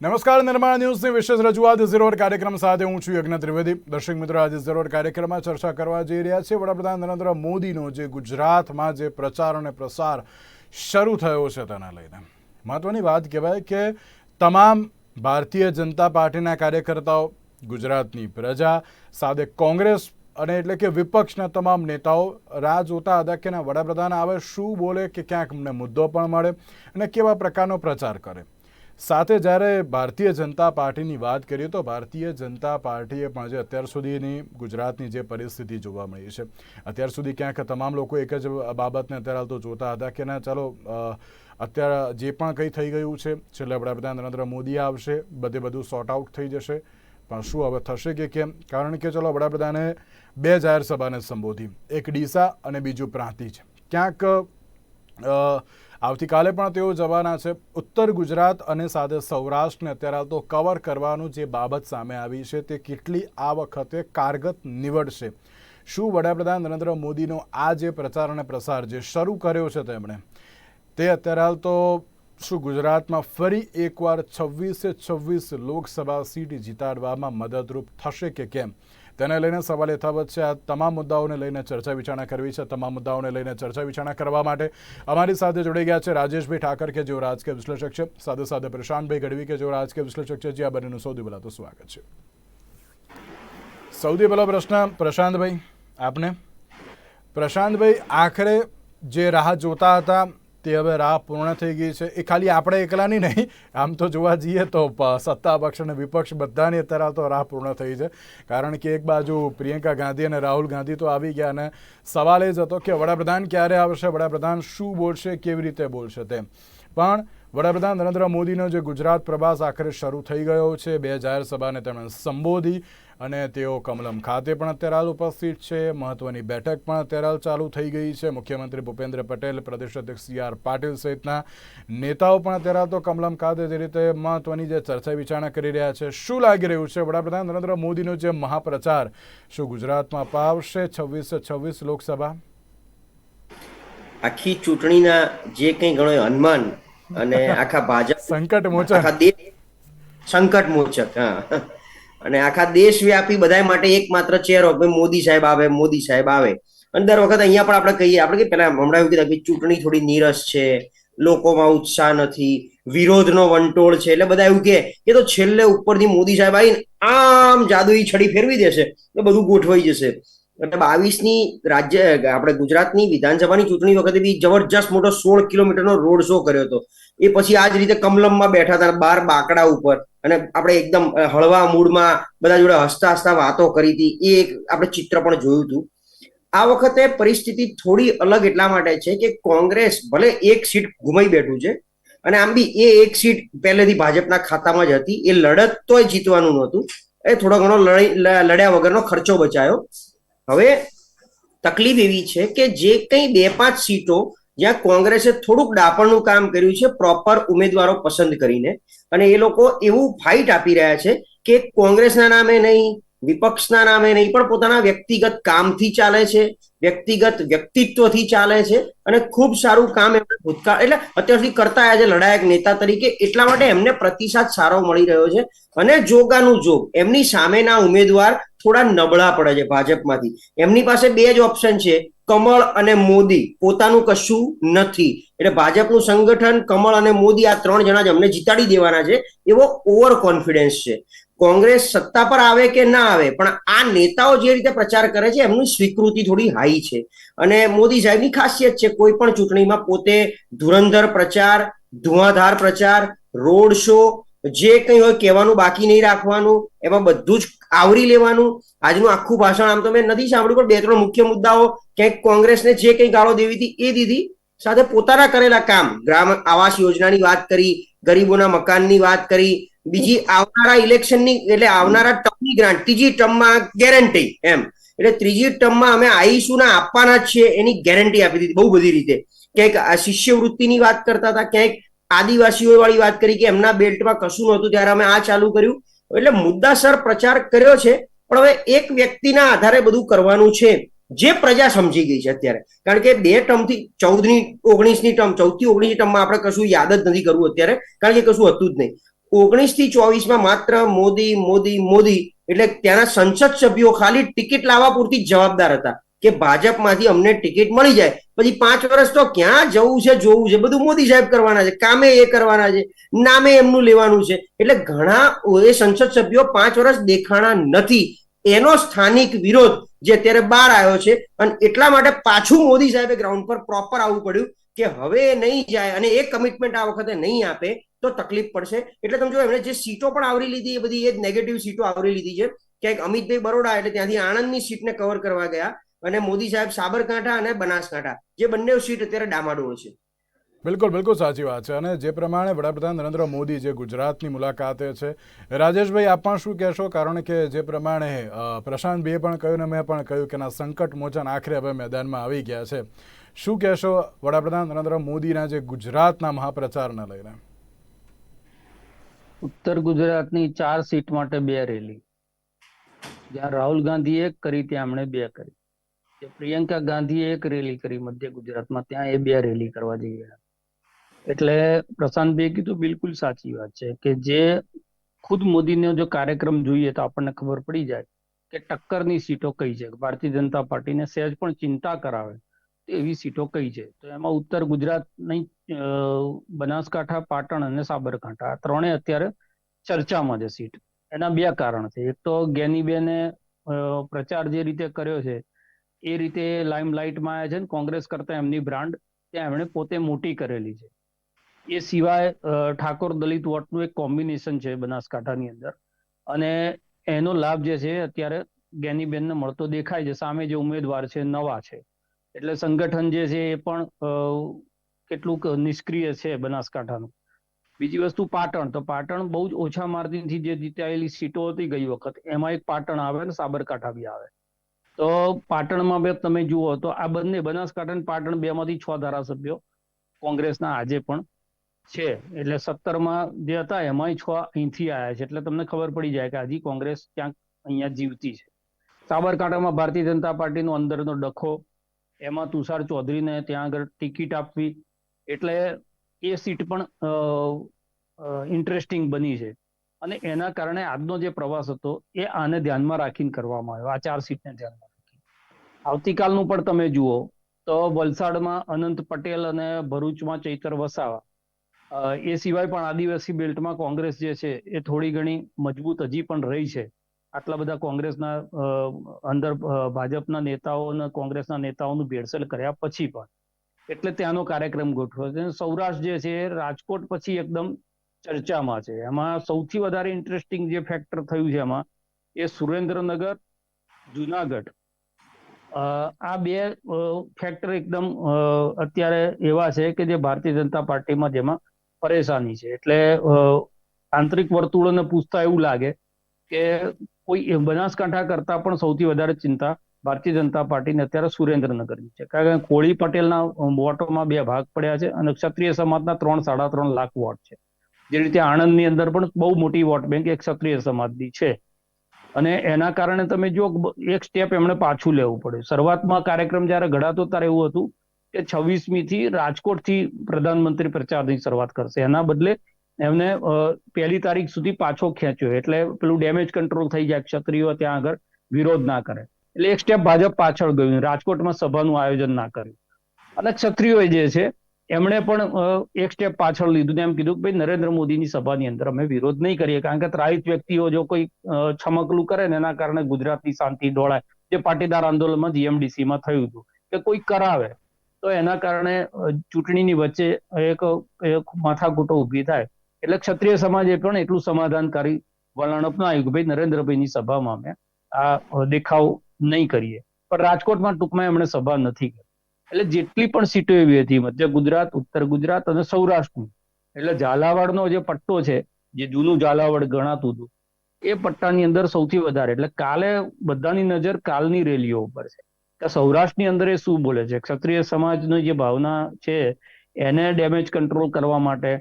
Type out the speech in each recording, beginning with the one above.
નમસ્કાર, નિર્માણ ન્યૂઝની વિશેષ રજૂઆત. ઝીરોર કાર્યક્રમ સાથે હું છું યજ્ઞ ત્રિવેદી. દર્શક મિત્રો, આજે ઝીરોર કાર્યક્રમમાં ચર્ચા કરવા જઈ રહ્યા છે વડાપ્રધાન નરેન્દ્ર મોદીનો જે ગુજરાતમાં જે પ્રચાર અને પ્રસાર શરૂ થયો છે તેને લઈને. મહત્વની વાત કહેવાય કે તમામ ભારતીય જનતા પાર્ટીના કાર્યકર્તાઓ, ગુજરાતની પ્રજા, સાથે કોંગ્રેસ અને એટલે કે વિપક્ષના તમામ નેતાઓ રાહ જોતા હતા કે વડાપ્રધાન આવે, શું બોલે કે ક્યાંક અમને મુદ્દો પણ મળે અને કેવા પ્રકારનો પ્રચાર કરે. સાથે જ્યારે ભારતીય જનતા પાર્ટીની વાત કરીએ તો ભારતીય જનતા પાર્ટીએ પણ જે અત્યાર સુધીની ગુજરાતની જે પરિસ્થિતિ જોવા મળી છે. અત્યાર સુધી ક્યાંક તમામ લોકો એક જ બાબતને અત્યારે હાલ તો જોતા હતા કે ના ચાલો અત્યારે જે પણ કંઈ થઈ ગયું છે છેલ્લે વડાપ્રધાન નરેન્દ્ર મોદી આવશે બધે બધું સોર્ટ આઉટ થઈ જશે. પણ શું હવે થશે કે કેમ? કારણ કે ચલો વડાપ્રધાને બે જાહેર સભાને સંબોધી એક ડીસા અને બીજું પ્રાંતિજ ક્યાંક અ, આવતીકાલે પણ તેઓ જવાના છે. ઉત્તર ગુજરાત અને સાથે સૌરાષ્ટ્રને અત્યારે હાલ તો કવર કરવાનું જે બાબત સામે આવી છે તે કેટલી આ વખતે કારગત નીવડશે. શું વડાપ્રધાન નરેન્દ્ર મોદીનો આ જે પ્રચાર અને પ્રસાર જે શરૂ કર્યો છે તેમણે, તે અત્યારે હાલ તો શું ગુજરાતમાં ફરી એકવાર છવ્વીસે છવ્વીસ લોકસભા સીટ જીતાડવામાં મદદરૂપ થશે કે કેમ? તેને લઈને સવાલ યથાવત છે. આ તમામ મુદ્દાઓને લઈને ચર્ચા વિચારણા કરવી છે. તમામ મુદ્દાઓને લઈને ચર્ચા વિચારણા કરવા માટે અમારી સાથે જોડાઈ ગયા છે રાજેશભાઈ ઠાકર, કે જેઓ રાજકીય વિશ્લેષક છે. સાથે સાથે પ્રશાંતભાઈ ગઢવી, કે જેઓ રાજકીય વિશ્લેષક છે. જે, આ બંનેનું સૌથી પહેલાં તો સ્વાગત છે. સૌથી પહેલો પ્રશ્ન, પ્રશાંતભાઈ, આપને. પ્રશાંતભાઈ, આખરે જે રાહ જોતા હતા તે હવે રાહ પૂર્ણ થઈ ગઈ છે. એ ખાલી આપણે એકલાની નહીં, આમ તો જોવા જઈએ તો સત્તા, પક્ષ અને વિપક્ષ બધાની અત્યારે તો રાહ પૂર્ણ થઈ છે. કારણ કે એક બાજુ પ્રિયંકા ગાંધી અને રાહુલ ગાંધી તો આવી ગયા અને સવાલ એ જ હતો કે વડાપ્રધાન ક્યારે આવશે, વડાપ્રધાન શું બોલશે, કેવી રીતે બોલશે તેમ. પણ વડાપ્રધાન નરેન્દ્ર મોદીનો જે ગુજરાત પ્રવાસ આખરે શરૂ થઈ ગયો છે, બે જાહેર સભાને તેમણે સંબોધી. અને તેઓ કમલમ ખાતે પણ અત્યારે હાલ ઉપસ્થિત છે. મહત્વની બેઠક પણ અત્યારે હાલ ચાલુ થઈ ગઈ છે. મુખ્યમંત્રી ભૂપેન્દ્ર પટેલ પ્રદેશ અધ્યક્ષ સી આર પાટીલ સહિતના નેતાઓ પણ અત્યારે હાલ તો કમલમ ખાતે જે રીતે મહત્વની જે ચર્ચા વિચારણા કરી રહ્યા છે. શું લાગી રહ્યું છે? વડાપ્રધાન નરેન્દ્ર મોદીનો જે મહાપ્રચાર શું ગુજરાતમાં પાવશે છવ્વીસ છવ્વીસ લોકસભા? આખી ચૂંટણીના જે કંઈ ગણો અનુમાન અને આખા ભાજપ સંકટ મોચક. સંકટ મોચક હા. અને આખા દેશ વ્યાપી બધા માટે એકમાત્ર ચહેરો કે મોદી સાહેબ આવે, મોદી સાહેબ આવે. અને દર વખત અહીંયા પણ આપણે કહીએ, આપણે કે પેલા હમણાં એવું કીધું કે ચૂંટણી થોડી નીરસ છે, લોકોમાં ઉત્સાહ નથી, વિરોધનો વંટોળ છે, એટલે બધા એવું કે તો છેલ્લે ઉપરથી મોદી સાહેબ આવીને આમ જાદુઈ છડી ફેરવી દેશે, એટલે બધું ગોઠવાઈ જશે. એટલે બાવીસની રાજ્ય, આપણે ગુજરાતની વિધાનસભાની ચૂંટણી વખતે બી જબરજસ્ત મોટો સોળ કિલોમીટરનો રોડ શો કર્યો હતો. એ પછી આ જ રીતે કમલમમાં બેઠા હતા બાર બાકડા ઉપર અને આપણે એકદમ હળવા મૂડમાં બધા જોડે હસતા હસતા વાતો કરી હતી. એ એક આપણે ચિત્ર પણ જોયું હતું. આ વખતે પરિસ્થિતિ થોડી અલગ એટલા માટે છે કે કોંગ્રેસ ભલે એક સીટ ગુમાઈ બેઠું છે અને આમ બી એ એક સીટ પહેલેથી ભાજપના ખાતામાં જ હતી. એ લડત તોય જીતવાનું નહોતું. એ થોડો ઘણો લડી લડ્યા વગરનો ખર્ચો બચાયો. હવે તકલીફ એવી છે કે જે કંઈ બે પાંચ સીટો જ્યાં કોંગ્રેસે થોડુંક ડાપણનું કામ કર્યું છે પ્રોપર ઉમેદવારો પસંદ કરીને. અને એ લોકો એવું ફાઇટ આપી રહ્યા છે કે કોંગ્રેસના નામે નહીં, વિપક્ષના નામે નહીં, પણ પોતાના વ્યક્તિગત કામથી ચાલે છે, વ્યક્તિગત વ્યક્તિત્વથી ચાલે છે અને ખૂબ સારું કામ એમણે ભૂતકાળ એટલે અત્યાર સુધી કરતા આજે લડાયક નેતા તરીકે એટલા માટે એમને પ્રતિસાદ સારો મળી રહ્યો છે. અને જોગાનું જોગ, એમની સામેના ઉમેદવાર થોડા નબળા પડે છે ભાજપમાંથી. એમની પાસે બે જ ઓપ્શન છે. કમળ અને મોદી પોતાનું કશું નથી. એટલે ભાજપનું સંગઠન કમળ અને મોદી આ ત્રણ જણા જ અમને જીતાડી દેવાના છે, એવો ઓવર કોન્ફિડન્સ છે. કોંગ્રેસ સત્તા પર આવે કે ના આવે, પણ આ નેતાઓ જે રીતે પ્રચાર કરે છે, એમની સ્વીકૃતિ થોડી હાઈ છે. અને મોદી સાહેબની ખાસિયત છે, કોઈ પણ ચૂંટણીમાં પોતે ધુરંધર પ્રચાર, ધુઆધાર પ્રચાર, રોડ શો જે કંઈ હોય કહેવાનું બાકી નહીં રાખવાનું, એમાં બધું જ આવરી લેવાનું. આજનું આખું ભાષણ આમ તો મેં નથી સાંભળ્યું, પણ બે ત્રણ મુખ્ય મુદ્દાઓ ક્યાંક કોંગ્રેસને જે કંઈ ગાળો દેવી હતી એ દીધી. સાથે પોતાના કરેલા કામ, ગ્રામ આવાસ યોજનાની વાત કરી, ગરીબોના મકાનની વાત કરી, બીજી આવનારા ઇલેક્શનની, એટલે આવનારા ટર્મની ગ્રાન્ટ ત્રીજી ટર્મમાં ગેરંટી એમ. એટલે ત્રીજી ટર્મમાં અમે આવીશું આપવાના જ છીએ, એની ગેરંટી આપી દીધી, બહુ બધી રીતે. ક્યાંક શિષ્યવૃત્તિની વાત કરતા હતા, ક્યાંક આદિવાસીઓ વાળી વાત કરી કે એમના બેલ્ટમાં કશું નહોતું, ત્યારે અમે આ ચાલુ કર્યું. એટલે મુદ્દાસર પ્રચાર કર્યો છે, પણ હવે એક વ્યક્તિના આધારે બધું કરવાનું છે, જે પ્રજા સમજી ગઈ છે અત્યારે. કારણ કે બે ટર્મથી, ચૌદની, ઓગણીસની ટર્મ, ચૌદથી ઓગણીસની ટર્મમાં આપણે કશું યાદ જ નથી કરવું અત્યારે, કારણ કે કશું હતું જ નહીં. ઓગણીસથી ચોવીસમાં માત્ર મોદી મોદી મોદી, એટલે ત્યાંના સંસદ સભ્યો ખાલી ટિકિટ લાવવા પૂરતી જવાબદાર હતા. કે ભાજપમાંથી અમને ટિકિટ મળી જાય. પછી પાંચ વર્ષ તો ક્યાં જવું છે, જોવું છે? બધું મોદી સાહેબ કરવાના છે, કામે એ કરવાના છે, નામે એમનું લેવાનું છે. એટલે ઘણા એ સંસદ સભ્યો પાંચ વર્ષ દેખાણા નથી. એનો સ્થાનિક વિરોધ જે અત્યારે બહાર આવ્યો છે, અને એટલા માટે પાછું મોદી સાહેબે ગ્રાઉન્ડ પર પ્રોપર આવવું પડ્યું કે હવે નહીં જાય અને એ કમિટમેન્ટ આ વખતે નહીં આપે તો તકલીફ પડશે. એટલે તમે જો એમણે જે સીટો પણ આવરી લીધી, એ બધી એ જ નેગેટિવ સીટો આવરી લીધી છે. ક્યાંક અમિતભાઈ બરોડા એટલે ત્યાંથી આણંદની સીટને કવર કરવા ગયા. અને મોદી સાહેબ સાબરકાંઠા અને બનાસકાંઠા જે બંને સીટ અત્યારે ડામાડોળ છે. બિલકુલ બિલકુલ સાચી વાત છે. અને જે પ્રમાણે વડાપ્રધાન નરેન્દ્ર મોદી જે ગુજરાતની મુલાકાતે છે રાજેશભાઈ આપ પણ શું કહેશો? કારણ કે જે પ્રમાણે પ્રશાંતભાઈએ પણ કહ્યું ને મેં પણ કહ્યું કે ના સંકટ મોચન આખરે હવે મેદાનમાં આવી ગયા છે. શું કહેશો વડાપ્રધાન નરેન્દ્ર મોદીના જે ગુજરાતના મહાપ્રચારને લઈને? ઉત્તર ગુજરાતની ચાર સીટ માટે બે રેલી. જ્યાં રાહુલ ગાંધીએ એક કરી ત્યાં એમણે બે કરી. પ્રિયંકા ગાંધીએ એક રેલી કરી મધ્ય ગુજરાતમાં, ત્યાં એ બે રેલી કરવા જઈ રહ્યા. એટલે પ્રશાંતભાઈએ કીધું, બિલકુલ સાચી વાત છે કે જે ખુદ મોદીનો જો કાર્યક્રમ જોઈએ તો આપણને ખબર પડી જાય કે ટક્કરની સીટો કઈ છે. ભારતીય જનતા પાર્ટીને સહેજ પણ ચિંતા કરાવે એવી સીટો કઈ છે? તો એમાં ઉત્તર ગુજરાતની બનાસકાંઠા, પાટણ અને સાબરકાંઠા આ ત્રણેય અત્યારે ચર્ચામાં છે સીટ. એના બે કારણ છે. એક તો ગેનીબેને પ્રચાર જે રીતે કર્યો છે એ રીતે લાઇમલાઇટમાં છે ને, કોંગ્રેસ કરતા એમની બ્રાન્ડ ત્યાં એમણે પોતે મોટી કરેલી છે. એ સિવાય ઠાકોર દલિત વોટનું એક કોમ્બિનેશન છે બનાસકાંઠાની અંદર. અને એનો લાભ જે છે, અત્યારે ગેનીબેનને મળતો દેખાય છે. સામે જે ઉમેદવાર છે, નવા છે. એટલે સંગઠન જે છે, એ પણ કેટલુંક નિષ્ક્રિય છે બનાસકાંઠાનું. બીજી વસ્તુ પાટણ. તો પાટણ બહુ જ ઓછા માર્જિનથી જે જીતાયેલી સીટો હતી ગઈ વખત, એમાં એક પાટણ આવે ને સાબરકાંઠા બી આવે. તો પાટણમાં બે તમે જુઓ તો આ બંને બનાસકાંઠા પાટણ પાટણ બેમાંથી છ ધારાસભ્યો કોંગ્રેસના આજે પણ છે. એટલે સત્તરમાં જે હતા એમાંય છ અહીંથી આવ્યા છે. એટલે તમને ખબર પડી જાય કે હજી કોંગ્રેસ ક્યાંક અહીંયા જીવતી છે. સાબરકાંઠામાં ભારતીય જનતા પાર્ટીનો અંદરનો ડખો, એમાં તુષાર ચૌધરીને ત્યાં આગળ ટિકિટ આપવી, એટલે એ સીટ પણ ઇન્ટરેસ્ટિંગ બની છે. અને એના કારણે આજનો જે પ્રવાસ હતો એ આને ધ્યાનમાં રાખીને કરવામાં આવ્યો. આ ચાર સીટને ધ્યાનમાં આવતીકાલનું પણ તમે જુઓ તો વલસાડમાં અનંત પટેલ અને ભરૂચમાં ચૈતર વસાવા. એ સિવાય પણ આદિવાસી બેલ્ટમાં કોંગ્રેસ જે છે, એ થોડી ઘણી મજબૂત હજી પણ રહી છે. આટલા બધા કોંગ્રેસના અંદર ભાજપના નેતાઓ અને કોંગ્રેસના નેતાઓનું ભેળસેળ કર્યા પછી પણ. એટલે ત્યાંનો કાર્યક્રમ ગોઠવ્યો છે. સૌરાષ્ટ્ર જે છે રાજકોટ પછી એકદમ ચર્ચામાં છે. એમાં સૌથી વધારે ઇન્ટરેસ્ટિંગ જે ફેક્ટર થયું છે એમાં, એ સુરેન્દ્રનગર, જુનાગઢ. આ બે ફેક્ટર એકદમ અત્યારે એવા છે કે જે ભારતીય જનતા પાર્ટીમાં જેમાં પરેશાની છે. એટલે આંતરિક વર્તુળોને પૂછતા એવું લાગે કે કોઈ બનાસકાંઠા કરતા પણ સૌથી વધારે ચિંતા ભારતીય જનતા પાર્ટીને અત્યારે સુરેન્દ્રનગરની છે. કારણ કે કોળી પટેલના વોટોમાં બે ભાગ પડ્યા છે અને ક્ષત્રિય સમાજના ત્રણ, સાડા ત્રણ લાખ વોટ છે. જે રીતે આણંદની અંદર પણ બહુ મોટી વોટ બેંક એક ક્ષત્રિય સમાજની છે. અને એના કારણે તમે જો એક સ્ટેપ એમણે પાછું લેવું પડ્યું શરૂઆતમાં કાર્યક્રમ જ્યારે ઘડાતો ત્યારે એવું હતું કે છવ્વીસમી થી રાજકોટથી પ્રધાનમંત્રી પ્રચારની શરૂઆત કરશે. એના બદલે એમને પહેલી તારીખ સુધી પાછો ખેંચ્યો. એટલે પેલું ડેમેજ કંટ્રોલ થઈ જાય, ક્ષત્રિયો ત્યાં આગળ વિરોધ ના કરે. એટલે એક સ્ટેપ ભાજપ પાછળ ગયું. રાજકોટમાં સભાનું આયોજન ના કર્યું. અને ક્ષત્રિયો જે છે એમણે પણ એક સ્ટેપ પાછળ લીધું એમ કીધું કે, ભાઈ, નરેન્દ્ર મોદીની સભાની અંદર અમે વિરોધ નહીં કરીએ, કારણ કે ત્રાહિત વ્યક્તિઓ જો કોઈ છમકલું કરે ને એના કારણે ગુજરાતની શાંતિ ડોળાય જે પાટીદાર આંદોલનમાં જીએમડીસીમાં થયું હતું કે કોઈ કરાવે, તો એના કારણે ચૂંટણીની વચ્ચે એક માથાકૂટો ઊભી થાય. એટલે ક્ષત્રિય સમાજે પણ એટલું સમાધાનકારી વલણ અપનાવ્યું કે, ભાઈ, નરેન્દ્રભાઈની સભામાં અમે આ દેખાવ નહીં કરીએ. પણ રાજકોટમાં ટૂંકમાં એમણે સભા નથી કરી. એટલે જેટલી પણ સીટો એવી હતી, મધ્ય ગુજરાત, ઉત્તર ગુજરાત અને સૌરાષ્ટ્રની એટલે ઝાલાવાડનો જે પટ્ટો છે, જે જૂનું ઝાલાવાડ ગણાતું હતું, એ પટ્ટાની અંદર સૌથી વધારે, એટલે કાલે બધાની નજર કાલની રેલીઓ ઉપર છે. કે સૌરાષ્ટ્રની અંદર એ શું બોલે છે? ક્ષત્રિય સમાજની જે ભાવના છે, એને ડેમેજ કંટ્રોલ કરવા માટે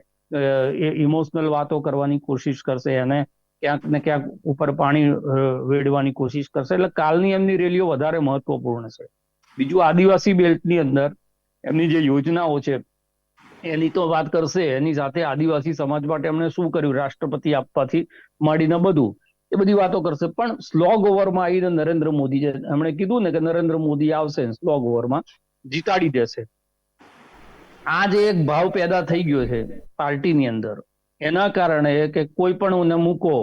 એ ઇમોશનલ વાતો કરવાની કોશિશ કરશે, એને ક્યાંક ને ક્યાંક ઉપર પાણી વેડવાની કોશિશ કરશે, એટલે કાલની એમની રેલીઓ વધારે મહત્વપૂર્ણ છે. બીજું આદિવાસી બેલ્ટની અંદર એમની જે યોજનાઓ છે, એની તો વાત કરશે, એની સાથે આદિવાસી સમાજ માટે એમણે શું કર્યું? રાષ્ટ્રપતિ આપવાથી માંડીને બધું, એ બધી વાતો કરશે. પણ સ્લોગ ઓવરમાં આવીને નરેન્દ્ર મોદી જે, એમણે કીધું ને કે નરેન્દ્ર મોદી આવશે સ્લોગ ઓવરમાં જીતાડી દેશે. આ જે એક ભાવ પેદા થઈ ગયો છે પાર્ટીની અંદર. એના કારણે કે કોઈ પણ મૂકો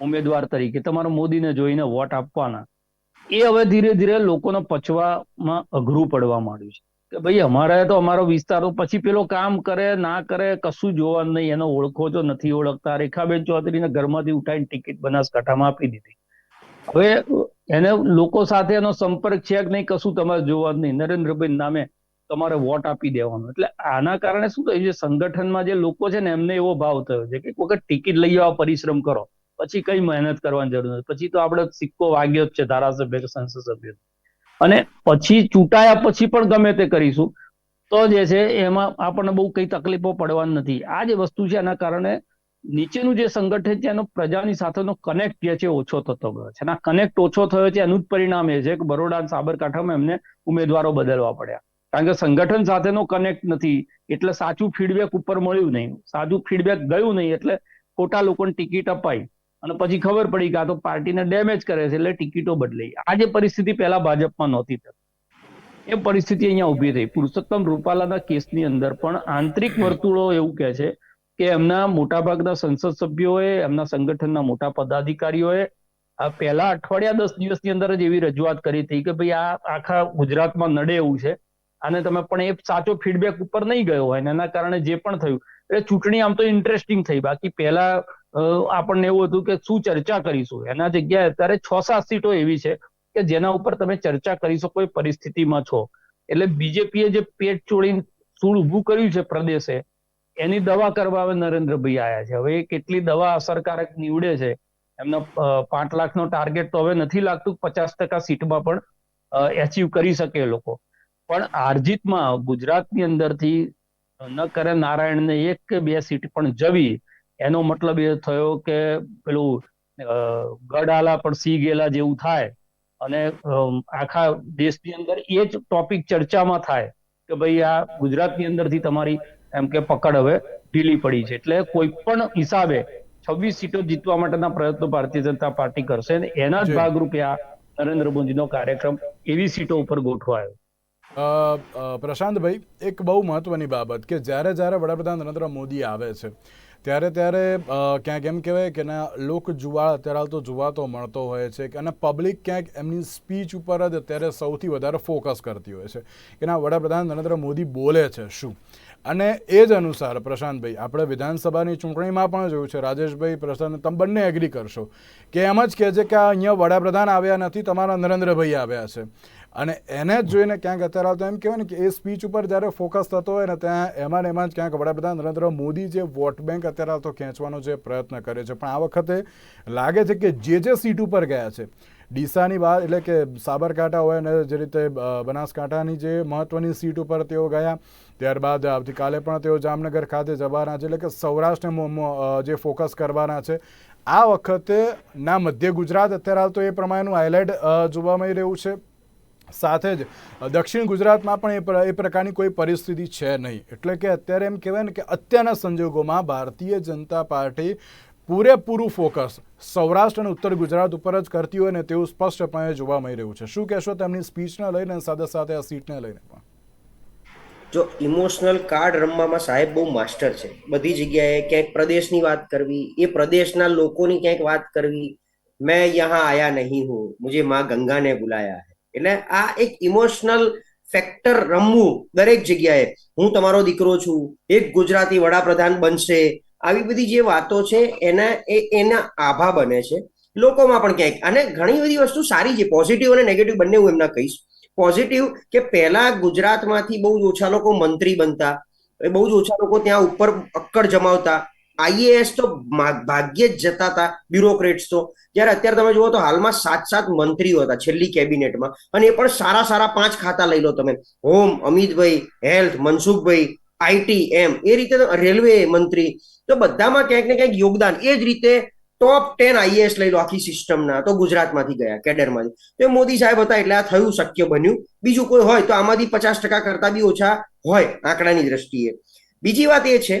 ઉમેદવાર તરીકે, તમારે મોદીને જોઈને વોટ આપવાના. એ હવે ધીરે ધીરે લોકોને પચવામાં અઘરું પડવા માંડ્યું છે. કે ભાઈ અમારે તો અમારો વિસ્તાર પછી પેલો કામ કરે, ના કરે, કશું જોવાનું નહીં. એનો ઓળખો તો નથી ઓળખતા. રેખાબેન ચૌધરીને ઘરમાંથી ઉઠાઈને ટિકિટ બનાસકાંઠામાં આપી દીધી. હવે એને લોકો સાથે એનો સંપર્ક છે કે નહીં, કશું તમારે જોવાનું નહીં. નરેન્દ્રભાઈ નામે તમારે વોટ આપી દેવાનો. એટલે આના કારણે શું થયું છે? સંગઠનમાં જે લોકો છે ને, એમને એવો ભાવ થયો છે કે એક વખત ટિકિટ લઈ આવો, પરિશ્રમ કરો. પછી કઈ મહેનત કરવાની જરૂર નથી. પછી તો આપણે સિક્કો વાગ્યો જ છે, ધારાસભ્ય કે સંસદ સભ્ય અને પછી ચૂંટાયા પછી પણ ગમે તે કરીશું. તો જે છે એમાં આપણને બહુ કઈ તકલીફો પડવાની નથી. આ જે વસ્તુ છે એના કારણે નીચેનું જે સંગઠન છે, એનો પ્રજાની સાથેનો કનેક્ટ જે છે ઓછો થતો ગયો છે. એના કનેક્ટ ઓછો થયો છે, એનું જ પરિણામ એ છે કે બરોડા સાબરકાંઠામાં એમને ઉમેદવારો બદલવા પડ્યા. કારણ કે સંગઠન સાથેનો કનેક્ટ નથી. એટલે સાચું ફીડબેક ઉપર મળ્યું નહીં. સાચું ફીડબેક ગયું નહીં. એટલે ખોટા લોકોને ટિકિટ અપાઈ. અને પછી ખબર પડી કે આ તો પાર્ટીને ડેમેજ કરે છે એટલે ટિકિટો બદલાઈ. આ જે પરિસ્થિતિ પહેલા ભાજપમાં નહોતી એ પરિસ્થિતિ અહીંયા ઊભી થઈ. પુરુષોત્તમ રૂપાલાના કેસની અંદર પણ આંતરિક વર્તુળો એવું કહે છે કે એમના મોટાભાગના સંસદ સભ્યોએ, એમના સંગઠનના મોટા પદાધિકારીઓએ આ પહેલા અઠવાડિયા દસ દિવસની અંદર જ એવી રજૂઆત કરી હતી કે ભાઈ આ આખા ગુજરાતમાં નડે એવું છે. અને તમે પણ એ સાચો ફીડબેક ઉપર નહીં ગયો હોય એના કારણે જે પણ થયું. એટલે ચૂંટણી આમ તો ઇન્ટરેસ્ટિંગ થઈ. બાકી પહેલા આપણને એવું હતું કે શું ચર્ચા કરીશું? એના જગ્યાએ અત્યારે છ સાત સીટો એવી છે કે જેના ઉપર તમે ચર્ચા કરી શકો એ પરિસ્થિતિમાં છો. એટલે બીજેપીએ જે પેટ ચોળી સૂળ ઊભું કર્યું છે પ્રદેશે, એની દવા કરવા હવે નરેન્દ્રભાઈ આયા છે. હવે એ કેટલી દવા અસરકારક નીવડે છે, એમનો પાંચ લાખનો ટાર્ગેટ તો હવે નથી લાગતું, પચાસ ટકા સીટમાં પણ એચીવ કરી શકે લોકો. પણ હારજીતમાં ગુજરાતની અંદરથી ન કરે નારાયણને એક કે બે સીટ પણ જવી એનો મતલબ એ થયો કે પેલું ગઢાલા પણ સી ગેલા જેવું થાય અને આખા દેશની અંદર એ જ ટોપિક ચર્ચામાં થાય કે ભાઈ આ ગુજરાતની અંદરથી તમારી એમ કે પકડ હવે ઢીલી પડી છે. એટલે કોઈ પણ હિસાબે છવ્વીસ સીટો જીતવા માટેના પ્રયત્નો ભારતીય જનતા પાર્ટી કરશે અને એના જ ભાગરૂપે આ નરેન્દ્ર મોદીનો કાર્યક્રમ એવી સીટો ઉપર ગોઠવાયો. પ્રશાંતભાઈ એક બહુ મહત્વની બાબત કે જ્યારે જ્યારે વડાપ્રધાન નરેન્દ્ર મોદી આવે છે ત્યારે ત્યારે ક્યાંક એમ કહેવાય કે ના, લોક જુવાળ અત્યારે હાલ તો જુવાતો મળતો હોય છે અને પબ્લિક ક્યાંક એમની સ્પીચ ઉપર જ અત્યારે સૌથી વધારે ફોકસ કરતી હોય છે કે ના, વડાપ્રધાન નરેન્દ્ર મોદી બોલે છે શું? અને એ જ અનુસાર પ્રશાંતભાઈ, આપણે વિધાનસભાની ચૂંટણીમાં પણ જોયું છે, રાજેશભાઈ, પ્રશાંત તમે બંને એગ્રી કરશો કે એમ જ કહે છે કે અહીંયા વડાપ્રધાન આવ્યા નથી, તમારા નરેન્દ્રભાઈ આવ્યા છે. અને એને જ જોઈને ક્યાંક અત્યારે તો એમ કહેવાય ને કે એ સ્પીચ ઉપર જ્યારે ફોકસ થતો હોય ને ત્યાં એમાં ને એમાં જ ક્યાંક વડાપ્રધાન નરેન્દ્ર મોદી જે વોટ બેંક અત્યારે તો ખેંચવાનો જે પ્રયત્ન કરે છે. પણ આ વખતે લાગે છે કે જે જે સીટ ઉપર ગયા છે, ડીસાની વાત એટલે કે સાબરકાંઠા હોય અને જે રીતે બનાસકાંઠાની જે મહત્વની સીટ ઉપર તેઓ ગયા. ત્યારબાદ આવતીકાલે પણ તેઓ જામનગર ખાતે જવાના છે. એટલે કે સૌરાષ્ટ્રને જે ફોકસ કરવાના છે. આ વખતે ના મધ્ય ગુજરાત અત્યારે હાલ તો એ પ્રમાણેનું હાઇલાઇટ જોવા મળી રહ્યું છે. સાથે જ દક્ષિણ ગુજરાતમાં પણ એ પ્ર- એ પ્રકારની કોઈ પરિસ્થિતિ છે નહીં. એટલે કે અત્યારે એમ કહેવાય ને કે અત્યારના સંજોગોમાં ભારતીય જનતા પાર્ટી પૂરેપૂરું ફોકસ સૌરાષ્ટ્ર અને ઉત્તર ગુજરાત ઉપર જ કરતી હોય ને તેવું સ્પષ્ટપણે જોવા મળી રહ્યું છે. શું કહેશો તેમની સ્પીચને લઈને સાથે સાથે આ સીટને લઈને પણ? જો ઇમોશનલ કાર્ડ રમવામાં સાહેબ બહુ માસ્ટર છે. બધી જગ્યાએ ક્યાંક પ્રદેશની વાત કરવી, એ પ્રદેશના લોકોની ક્યાંક વાત કરવી, મેં યહાં આયા નહીં હું. મુજે માં ગંગા ને બુલાયા એટલે આ એક ઇમોશનલ ફેક્ટર રમવું દરેક જગ્યાએ. હું તમારો દીકરો છું, એક ગુજરાતી વડાપ્રધાન બનશે, આવી બધી જે વાતો છે એના એ એના આભા બને છે. લોકોમાં પણ ક્યાંક અને ઘણી બધી વસ્તુ સારી છે પોઝિટિવ અને નેગેટિવ બંને હું એમના કહીશ. પોઝિટિવ કે પહેલા ગુજરાતમાંથી બહુ જ ઓછા લોકો મંત્રી બનતા બહુ જ ઓછા લોકો ત્યાં ઉપર અક્કડ જમાવતા આઈએએસ તો ભાગ્યે જ જતા હતા બ્યુરોક્રેટ્સ તો. જ્યારે અત્યારે તમે જુઓ તો હાલમાં સાત સાત મંત્રીઓ હતા છેલ્લી કેબિનેટમાં. અને એ પણ સારા સારા પાંચ ખાતા લઈ લો તમે. Home, Amitbhai, health, Mansukhbhai IT એમ. એ રીતે રેલવે મંત્રી. તો બધામાં ક્યાંક ને ક્યાંક યોગદાન. એ જ રીતે ટોપ ટેન આઈએએસ લઈ લો આખી સિસ્ટમના. તો ગુજરાતમાંથી ગયા, કેડરમાંથી. તો મોદી સાહેબ હતા એટલે આ થયું શક્ય બન્યું. બીજું કોઈ હોય તો આમાંથી પચાસ ટકા કરતા બી ઓછા હોય આંકડાની દ્રષ્ટિએ. બીજી વાત એ છે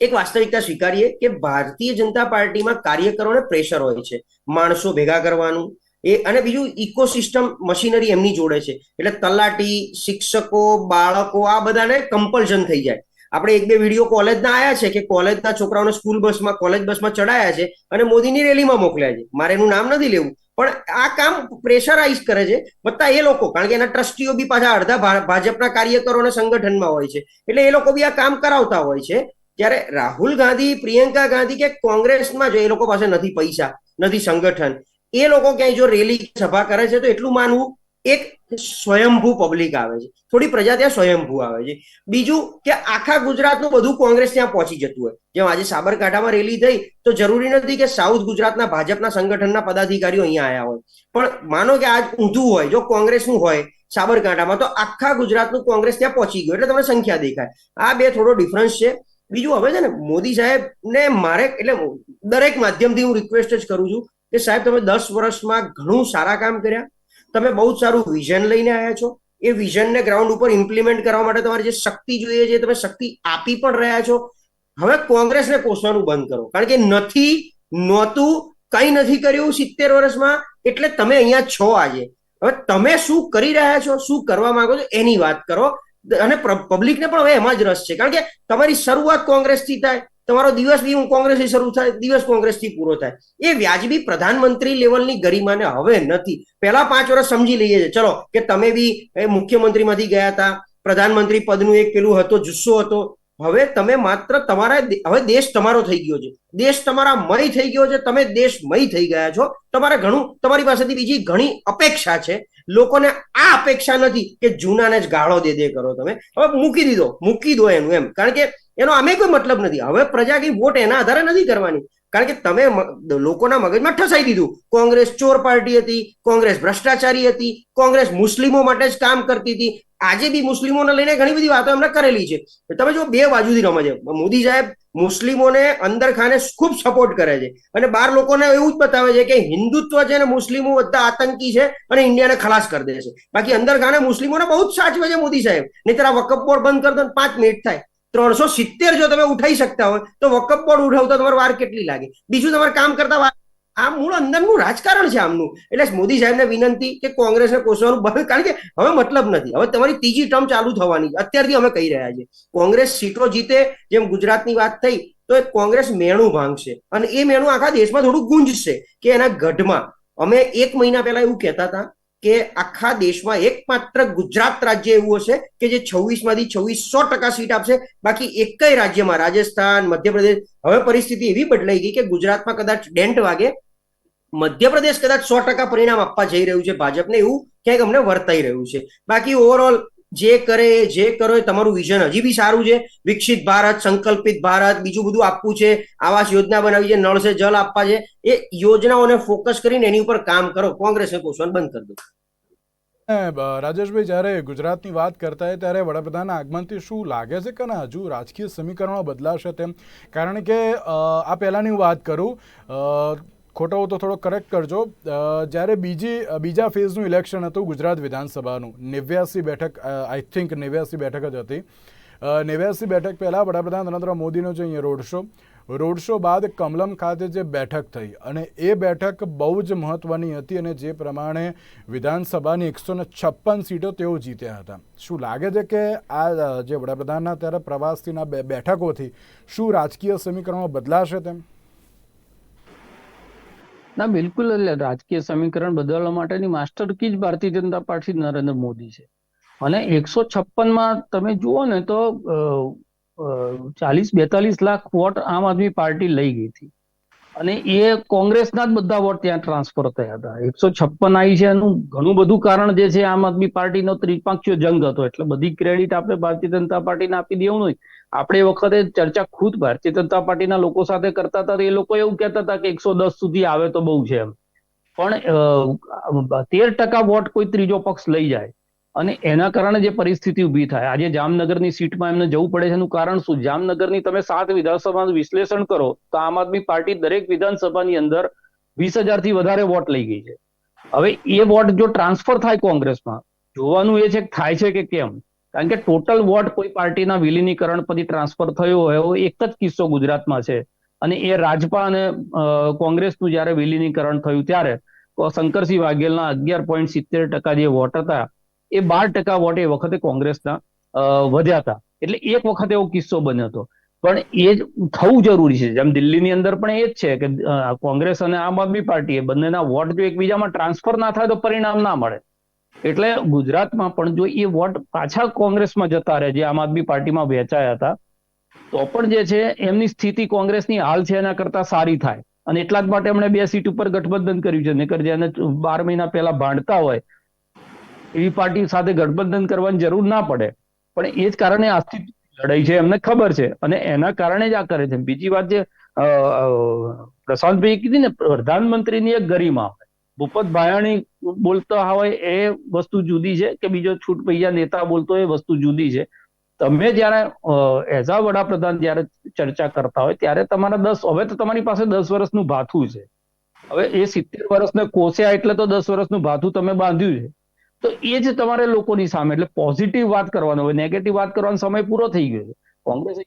એક વાસ્તવિકતા સ્વીકારીએ કે ભારતીય જનતા પાર્ટીમાં કાર્યકરોને પ્રેશર હોય છે. માણસો ભેગા કરવાનું, એ અને બીજું ઇકોસિસ્ટમ મશીનરી એમની જોડે છે. એટલે તલાટી, શિક્ષકો, બાળકો, આ બધાને કમ્પલ્શન થઈ જાય. આપણે એક બે વીડિયો કોલેજના આવ્યા છે કે કોલેજના છોકરાઓને સ્કૂલ બસમાં કોલેજ બસમાં ચડાયા છે અને મોદીની રેલીમાં મોકલ્યા છે. મારે એનું નામ નથી લેવું, પણ આ કામ પ્રેશરાઇઝ કરે છે વત્તા એ લોકો. કારણ કે એના ટ્રસ્ટીઓ બી પાછા અડધા ભાજપના કાર્યકરો અને સંગઠનમાં હોય છે. એટલે એ લોકો બી આ કામ કરાવતા હોય છે. ત્યારે રાહુલ ગાંધી, પ્રિયંકા ગાંધી કે કોંગ્રેસમાં જો એ લોકો પાસે નથી પૈસા, નથી સંગઠન, એ લોકો ક્યાંય જો રેલી સભા કરે છે તો એટલું માનવું એક સ્વયંભૂ પબ્લિક આવે છે. થોડી પ્રજા ત્યાં સ્વયંભૂ આવે છે. બીજું કે આખા ગુજરાતનું બધું કોંગ્રેસ ત્યાં પહોંચી જતું હોય. જેમ આજે સાબરકાંઠામાં રેલી થઈ તો જરૂરી નથી કે સાઉથ ગુજરાતના ભાજપના સંગઠનના પદાધિકારીઓ અહીંયા આવ્યા હોય. પણ માનો કે આજ ઊંધું હોય, જો કોંગ્રેસનું હોય સાબરકાંઠામાં તો આખા ગુજરાતનું કોંગ્રેસ ત્યાં પહોંચી ગયું. એટલે તમને સંખ્યા દેખાય. આ બે થોડો ડિફરન્સ છે. બીજું હવે છે ને, મોદી સાહેબ ને મારે, એટલે દરેક માધ્યમથી હું રિક્વેસ્ટ જ કરું છું કે સાહેબ, તમે દસ વર્ષમાં ઘણું સારા કામ કર્યા. તમે બહુ જ સારું વિઝન લઈને આવ્યા છો. એ વિઝનને ગ્રાઉન્ડ ઉપર ઇમ્પ્લિમેન્ટ કરવા માટે તમારે જે શક્તિ જોઈએ છે તમે શક્તિ આપી પણ રહ્યા છો. હવે કોંગ્રેસને કોસવાનું બંધ કરો. કારણ કે નથી, નહોતું, કંઈ નથી કર્યું સિત્તેર વર્ષમાં, એટલે તમે અહીંયા છો આજે. હવે તમે શું કરી રહ્યા છો, શું કરવા માંગો છો, એની વાત કરો. અને પબ્લિકને પણ હવે એમાં જ રસ છે. કારણ કે તમારી શરૂઆત કોંગ્રેસથી થાય, તમારો દિવસ બી હું કોંગ્રેસથી શરૂ થાય, દિવસ કોંગ્રેસથી પૂરો થાય. એ વ્યાજબી પ્રધાનમંત્રી લેવલની ગરિમાને હવે નથી. પહેલા પાંચ વર્ષ સમજી લઈએ છે ચલો, કે તમે બી મુખ્યમંત્રીમાંથી ગયા હતા, પ્રધાનમંત્રી પદનું એક પેલું હતો, જુસ્સો હતો. હવે તમે માત્ર તમારા હવે દેશ તમારો થઈ ગયો છે. દેશ તમારા મય થઈ ગયો છે. તમે દેશમય થઈ ગયા છો. તમારે ઘણું, તમારી પાસેથી બીજી ઘણી અપેક્ષા છે. લોકોને આ અપેક્ષા નથી કે જૂનાને જ ગાળો દે દે કરો તમે. હવે મૂકી દીધો, મૂકી દો એનું એમ. કારણ કે એનો આમે કોઈ મતલબ નથી. હવે પ્રજા કઈ વોટ એના આધારે નથી કરવાની. કારણ કે તમે લોકોના મગજમાં ઠસાઈ દીધું. કોંગ્રેસ ચોર પાર્ટી હતી, કોંગ્રેસ ભ્રષ્ટાચારી હતી, કોંગ્રેસ મુસ્લિમો માટે જ કામ કરતી હતી. આજે બી મુસ્લિમોને લઈને ઘણી બધી વાતો એમણે કરેલી છે. તમે જો બે બાજુથી રમે મોદી સાહેબ મુસ્લિમોને અંદર ખાને ખૂબ સપોર્ટ કરે છે. અને બાર લોકોને એવું જ બતાવે છે કે હિન્દુત્વ છે ને મુસ્લિમો બધા આતંકી છે અને ઇન્ડિયાને ખલાસ કરી દે છે. બાકી અંદર ખાને મુસ્લિમોને બહુ જ સાચવે છે મોદી સાહેબ. નહીં તારા વકફ બોર્ડ બંધ કરી પાંચ મિનિટ થાય. ત્રણસો સિત્તેર જો તમે ઉઠાઈ શકતા હોય, તો વકફ બોર્ડ ઉઠાવતા તમારે વાર કેટલી લાગે? બીજું તમારે કામ કરતા વાર આ મૂળ અંદરનું રાજકારણ છે આમનું. એટલે મોદી સાહેબને વિનંતી કે કોંગ્રેસને કોસવાનું બંધ કારણ કે હવે મતલબ નથી. હવે તમારી ત્રીજી ટર્મ ચાલુ થવાની અત્યારથી અમે કહી રહ્યા છીએ. કોંગ્રેસ સીટો જીતે, જેમ ગુજરાતની વાત થઈ, તો કોંગ્રેસ મેણું ભાંગશે. અને એ મેણું આખા દેશમાં થોડું ગુંજશે, કે એના ગઢમાં. અમે એક મહિના પહેલા એવું કહેતા હતા કે આખા દેશમાં એકમાત્ર ગુજરાત રાજ્ય એવું હશે કે જે છવ્વીસમાંથી છવ્વીસ સો ટકા સીટ આપશે. બાકી એકય રાજ્યમાં, રાજસ્થાન, મધ્યપ્રદેશ, હવે પરિસ્થિતિ એવી બદલાઈ ગઈ કે ગુજરાતમાં કદાચ ડેન્ટ વાગે, મધ્યપ્રદેશ કદાચ સો ટકા પરિણામ આપવા જઈ રહ્યું છે ભાજપને, એવું ક્યાંક અમને વર્તાઈ રહ્યું છે. બાકી ઓવરઓલ જે કરે, જે કરો એ તમારું વિઝન હજી બી સારું છે. વિકસિત ભારત, સંકલ્પિત ભારત, બીજું બધું આપવું છે, આવાસ યોજના બનાવી છે, નળ સે જલ આપવા છે. એ યોજનાઓને ફોકસ કરીને એની ઉપર કામ કરો. કોંગ્રેસને કોસવાનું બંધ કરી દો. રાજેશભાઈ જ્યારે ગુજરાતની વાત કરતા હોય ત્યારે વડાપ્રધાનના આગમનથી શું લાગે છે કે હજુ રાજકીય સમીકરણો બદલાશે તેમ? કારણ કે આ પહેલાંની હું વાત કરું ખોટો તો થોડો કરેક્ટ કરજો. જ્યારે બીજી બીજા ફેઝનું ઇલેક્શન હતું ગુજરાત વિધાનસભાનું, નેવ્યાસી બેઠક આઈ થિંક નેવ્યાસી બેઠક જ હતી. નેવ્યાસી બેઠક પહેલાં વડાપ્રધાન નરેન્દ્ર મોદીનો જે અહીંયા રોડ શો રોડ શો બાદ કમલમ ખાતે જે બેઠક થઈ અને એ બેઠક બહુ જ મહત્વની હતી અને જે પ્રમાણે વિધાનસભાની એકસો ને છપ્પન સીટો તેઓ જીત્યા હતા. શું લાગે છે કે આ જે વડાપ્રધાનના ત્યારે પ્રવાસથીના બે બેઠકોથી શું રાજકીય સમીકરણો બદલાશે તેમ? ના, બિલકુલ રાજકીય સમીકરણ બદલવા માટેની માસ્ટર કી જ ભારતીય જનતા પાર્ટી નરેન્દ્ર મોદી છે. અને એકસો છપ્પનમાં તમે જુઓ ને તો ચાલીસ બેતાલીસ લાખ વોટ આમ આદમી પાર્ટી લઈ ગઈ હતી. અને એ કોંગ્રેસના જ બધા વોટ ત્યાં ટ્રાન્સફર થયા હતા. એકસો છપ્પન આવી છે એનું ઘણું બધું કારણ જે છે આમ આદમી પાર્ટીનો ત્રિપાંક્ષીય જંગ હતો. એટલે બધી ક્રેડિટ આપણે ભારતીય જનતા પાર્ટીને આપી દેવું નહીં. આપણે એ વખતે ચર્ચા ખુદ ભારતીય જનતા પાર્ટીના લોકો સાથે કરતા હતા એ લોકો એવું કહેતા હતા કે એકસો દસ સુધી આવે તો બહુ છે એમ. પણ તેર ટકા વોટ કોઈ ત્રીજો પક્ષ લઈ જાય. અને એના કારણે જે પરિસ્થિતિ ઊભી થાય, આજે જામનગરની સીટમાં એમને જવું પડે છે, એનું કારણ શું? જામનગરની તમે સાત વિધાનસભાનું વિશ્લેષણ કરો, તો આમ આદમી પાર્ટી દરેક વિધાનસભાની અંદર વીસ હજારથી વધારે વોટ લઈ ગઈ છે. હવે એ વોટ જો ટ્રાન્સફર થાય કોંગ્રેસમાં, જોવાનું એ છે કે થાય છે કે કેમ? કારણ કે ટોટલ વોટ કોઈ પાર્ટીના વિલીનીકરણ પછી ટ્રાન્સફર થયો હોય એવો એક જ કિસ્સો ગુજરાતમાં છે. અને એ રાજપા અને કોંગ્રેસનું જ્યારે વિલીનીકરણ થયું ત્યારે શંકરસિંહ વાઘેલના અગિયાર પોઈન્ટ સિત્તેર ટકા જે વોટ હતા એ બાર ટકા વોટ એ વખતે કોંગ્રેસના વધ્યા હતા. એટલે એક વખત એવો કિસ્સો બન્યો હતો. પણ એ જ થવું જરૂરી છે. જેમ દિલ્હીની અંદર પણ એ જ છે કે કોંગ્રેસ અને આમ આદમી પાર્ટી એ બંનેના વોટ જો એકબીજામાં ટ્રાન્સફર ના થાય તો પરિણામ ના મળે. એટલે ગુજરાતમાં પણ જો એ વોટ પાછા કોંગ્રેસમાં જતા રહે, જે આમ આદમી પાર્ટીમાં વહેંચાયા હતા, તો પણ જે છે એમની સ્થિતિ કોંગ્રેસની હાલ છે એના કરતા સારી થાય. અને એટલા જ માટે એમણે બે સીટ ઉપર ગઠબંધન કર્યું છે. નકર જેને બાર મહિના પહેલા ભાંડતા હોય એવી પાર્ટી સાથે ગઠબંધન કરવાની જરૂર ના પડે. પણ એ જ કારણે આજથી લડાઈ છે એમને ખબર છે. અને એના કારણે જ આ કરે છે. બીજી વાત જે અ, કીધી ને પ્રધાનમંત્રીની એક ગરિમા ભૂપત ભાયાણી બોલતા હોય એ વસ્તુ જુદી છે કે બીજો છૂટ પૈયા નેતા બોલતો એ વસ્તુ જુદી છે. તમે જ્યારે એઝ અ વડાપ્રધાન જ્યારે ચર્ચા કરતા હોય ત્યારે તમારા દસ હવે તો તમારી પાસે દસ વર્ષનું ભાથું છે. હવે એ સિત્તેર વર્ષને કોસ્યા એટલે તો દસ વર્ષનું ભાથું તમે બાંધ્યું છે. તો એ જ તમારે લોકોની સામે, એટલે પોઝિટિવ વાત કરવાનો હોય નેગેટિવ વાત કરવાનો સમય પૂરો થઈ ગયો કોંગ્રેસ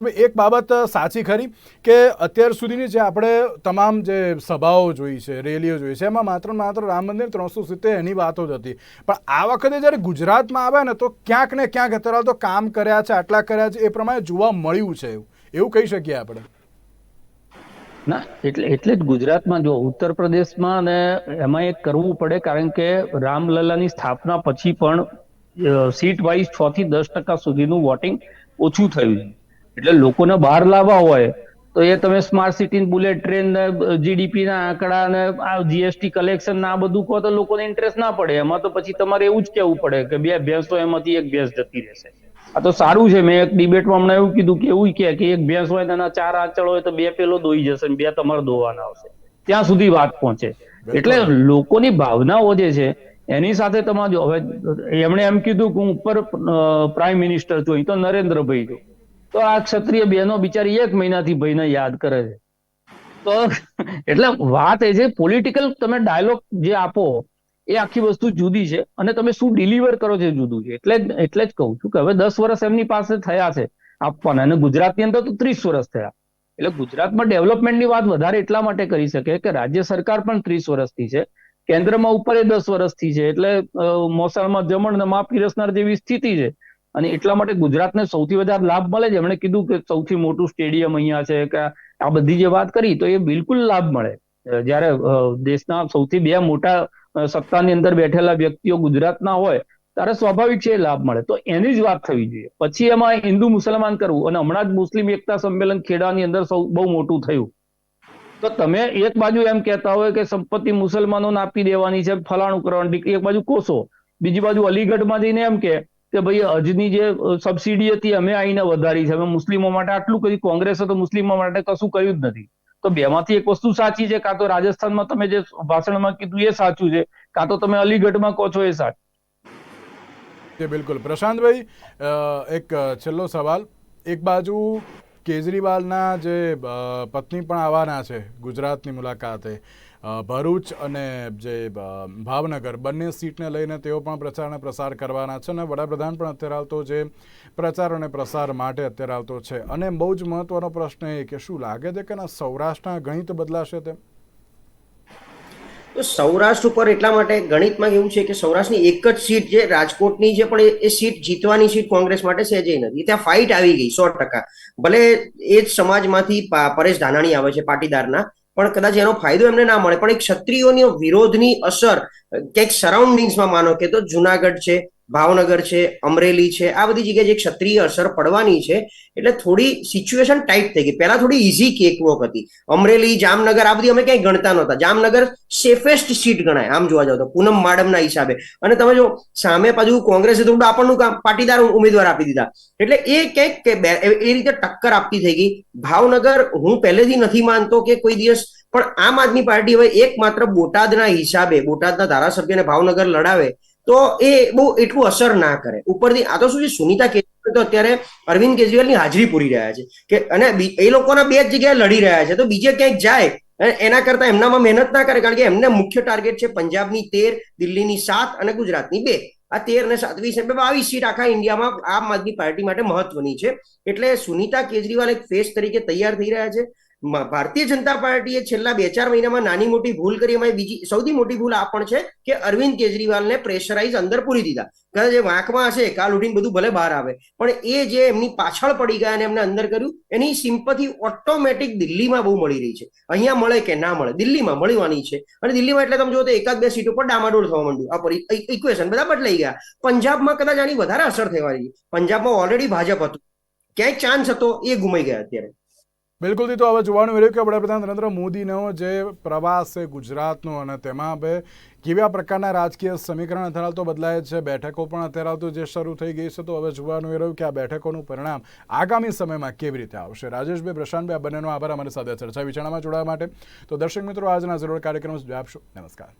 એક બાબત સાચી ખરી કે અત્યાર સુધીની જે આપણે તમામ જે સભાઓ જોઈ છે, રેલીઓ જોઈ છે, એમાં માત્ર માત્ર રામ મંદિર ત્રણસો સિત્તેર એની વાતો જ હતી. પણ આ વખતે જ્યારે ગુજરાતમાં આવ્યા ને, તો ક્યાંક ને ક્યાંક અત્યારે તો કામ કર્યા છે, આટલા કર્યા છે, એ પ્રમાણે જોવા મળ્યું છે એવું. એવું કહી શકીએ આપણે. ના, એટલે એટલે જ ગુજરાતમાં જો ઉત્તર પ્રદેશમાં અને એમાં એક કરવું પડે, કારણ કે રામલલ્લાની સ્થાપના પછી પણ સીટ વાઇઝ છ થી દસ ટકા સુધીનું વોટિંગ ઓછું થયું એટલે લોકોને બહાર લાવવા હોય, તો એ તમે smart city bullet train GDP ના આંકડા ને, આ જીએસટી કલેક્શન ના બધું કહો તો લોકોને ઇન્ટરેસ્ટ ના પડે. એમાં તો પછી તમારે એવું જ કેવું પડે કે બે ભેંસો એમાંથી એક ભેંસ જતી રહેશે. આ તો સારું છે. મેં એક ડિબેટમાં હમણાં એવું કીધું કે એવું કે કે એક ભેંસ હોય તેના ચાર આંચળ હોય તો બે પેલો દોઈ જશે ને બે તમારે દોવાના આવશે. ત્યાં સુધી વાત પહોંચે. એટલે લોકોની ભાવનાઓ જે છે એની સાથે તમારે જો હવે એમણે એમ કીધું કે હું ઉપર પ્રાઇમ મિનિસ્ટર છું તો નરેન્દ્રભાઈ છું. તો આ ક્ષત્રિય બહેનો બિચારી એક મહિનાથી ભાઈને યાદ કરે છે. તો એટલે વાત એ છે પોલિટિકલ તમે ડાયલોગ જે આપો એ આખી વસ્તુ જુદી છે અને તમે શું ડિલિવર કરો છો જુદું છે. એટલે જ એટલે જ કહું છું કે હવે દસ વર્ષ એમની પાસે થયા છે આપવાના. અને ગુજરાતની અંદર તો ત્રીસ વર્ષ થયા. એટલે ગુજરાતમાં ડેવલપમેન્ટની વાત વધારે એટલા માટે કરી શકે કે રાજ્ય સરકાર પણ ત્રીસ વર્ષથી છે. કેન્દ્રમાં ઉપર એ દસ વર્ષથી છે. એટલે મોસાળમાં જમણ ને મા પીરસનાર જેવી સ્થિતિ છે. અને એટલા માટે ગુજરાતને સૌથી વધારે લાભ મળે છે. એમણે કીધું કે સૌથી મોટું સ્ટેડિયમ અહીંયા છે કે આ બધી જે વાત કરી તો એ બિલકુલ લાભ મળે. જ્યારે દેશના સૌથી બે મોટા સત્તાની અંદર બેઠેલા વ્યક્તિઓ ગુજરાતના હોય, ત્યારે સ્વાભાવિક છે લાભ મળે. તો એની જ વાત થવી જોઈએ. પછી એમાં હિન્દુ મુસલમાન કરવું, અને હમણાં જ મુસ્લિમ એકતા સંમેલન ખેડાની અંદર સૌ, બહુ મોટું થયું. તો તમે એક બાજુ એમ કહેતા હોય કે સંપત્તિ મુસલમાનોને આપી દેવાની છે, ફલાણું કરવાની એક બાજુ કોસો, બીજી બાજુ અલીગઢમાં જઈને એમ કે કે ભાઈ હજની જે સબસિડી હતી, અમે આઈને વધારી છે. અમે મુસ્લિમો માટે આટલું કર્યું. કોંગ્રેસે તો મુસ્લિમો માટે કશું કર્યું જ નથી. તો બેમાંથી એક વસ્તુ સાચી છે, કાં તો રાજસ્થાનમાં તમે જે ભાષણમાં કીધું એ સાચું છે, કાં તો તમે અલીગઢમાં કહો છો એ સાચું. જી બિલકુલ. પ્રશાંતભાઈ એક છેલ્લો સવાલ. એક બાજુ કેજરીવાલના જે પત્ની પણ આવવાના છે ગુજરાતની મુલાકાતે. ભરૂચ અને જે ભાવનગર બંને સીટને લઈને તેઓ પણ પ્રચાર અને પ્રસાર કરવાના છે અને વડાપ્રધાન પણ અત્યારે આવતો જે પ્રચાર અને પ્રસાર માટે અત્યારે આવતો છે. અને બહુ જ મહત્વનો પ્રશ્ન એ કે શું લાગે છે કે સૌરાષ્ટ્રના ગણિત બદલાશે તેમ? તો સૌરાષ્ટ્ર ઉપર એટલા માટે ગણિતમાં એવું છે કે સૌરાષ્ટ્રની એક જ સીટ જે રાજકોટની છે પણ એ- સીટ જીતવાની સીટ કોંગ્રેસ માટે સહેજે નથી. ત્યાં ફાઇટ આવી ગઈ સો ટકા. ભલે એ જ સમાજમાંથી પરેશ ધાનાણી આવે છે પાટીદારના પણ કદાચ એનો ફાયદો એમને ના મળે. પણ એક ક્ષત્રિયોની વિરોધની અસર ક્યાંક સરાઉન્ડિંગ્સમાં માનો કે તો જુનાગઢ છે ભાવનગર છે, અમરેલી છે, આ બધી જગ્યાએ જે ક્ષત્રિય અસર પડવાની છે, એટલે થોડી સિચ્યુએશન ટાઈટ થઈ ગઈ. પહેલા થોડી ઇઝી કેકવોક હતી. અમરેલી, જામનગર, આ બધી અમે ક્યાંય ગણતા નહોતા. જામનગર સેફેસ્ટ સીટ ગણાય, આમ જોવા જાવ તો, પૂનમ માડમના હિસાબે. અને તમે જો સામે પાછું કોંગ્રેસે થોડું આપણનું કામ, પાટીદાર ઉમેદવાર આપી દીધા. એટલે એ ક્યાંક એ રીતે ટક્કર આપતી થઈ ગઈ. ભાવનગર હું પહેલેથી નથી માનતો કે કોઈ દિવસ, પણ આમ આદમી પાર્ટી હવે એકમાત્ર બોટાદના હિસાબે, બોટાદના ધારાસભ્યને ભાવનગર લડાવે તો એ બહુ એટલું અસર ના કરે. ઉપરથી આ તો શું છે, સુનિતા કેજરીવાલ તો અત્યારે અરવિંદ કેજરીવાલની હાજરી પૂરી રહ્યા છે. કે અને એ લોકોના બે જ જગ્યાએ લડી રહ્યા છે. તો બીજે ક્યાંક જાય અને એના કરતા એમનામાં મહેનત ના કરે, કારણ કે એમને મુખ્ય ટાર્ગેટ છે પંજાબની તેર, દિલ્હીની સાત અને ગુજરાતની બે. આ તેર ને સાતવીસ એટલે બાવીસ સીટ આખા ઇન્ડિયામાં આમ આદમી પાર્ટી માટે મહત્વની છે. એટલે સુનીતા કેજરીવાલ એક ફેસ તરીકે તૈયાર થઈ રહ્યા છે. ભારતીય જનતા પાર્ટીએ છેલ્લા બે ચાર મહિનામાં નાની મોટી ભૂલ કરી. એમાં બીજી સૌથી મોટી ભૂલ આ પણ છે કે અરવિંદ કેજરીવાલને પ્રેશરાઇઝ અંદર પૂરી દીધા. કદાચ જે વાંકમાં હશે, કાલ ઉઠીને બધું ભલે બહાર આવે. પણ એ જે એમની પાછળ પડી ગયા અને એમને અંદર કર્યું, એની સિમ્પથી ઓટોમેટિક દિલ્હીમાં બહુ મળી રહી છે. અહીંયા મળે કે ના મળે, દિલ્હીમાં મળવાની છે. અને દિલ્હીમાં એટલે તમે જો તો એકાદ બે સીટો પર ડામાડોળ થવા માંડ્યું. આ ઇક્વેશન બધા બદલાઈ ગયા. પંજાબમાં કદાચ આની વધારે અસર થવાની. પંજાબમાં ઓલરેડી ભાજપ હતું. ક્યાંય ચાન્સ હતો એ ગુમાઈ ગયા અત્યારે. બિલકુલથી તો હવે જોવાનું રહ્યું કે વડાપ્રધાન નરેન્દ્ર મોદીનો જે પ્રવાસ છે ગુજરાતનો અને તેમાં હવે કેવા પ્રકારના રાજકીય સમીકરણ અત્યારે તો બદલાય છે, બેઠકો પણ અત્યારે તો જે શરૂ થઈ ગઈ છે તો હવે જોવાનું રહ્યું કે આ બેઠકોનું પરિણામ આગામી સમયમાં કેવી રીતે આવશે. રાજેશભાઈ, પ્રશાંતભાઈ, આ બંનેનો આભાર અમારી સાથે ચર્ચા વિચારણામાં જોડાવા માટે. તો દર્શક મિત્રો, આજના જરૂર કાર્યક્રમ આપશો. નમસ્કાર.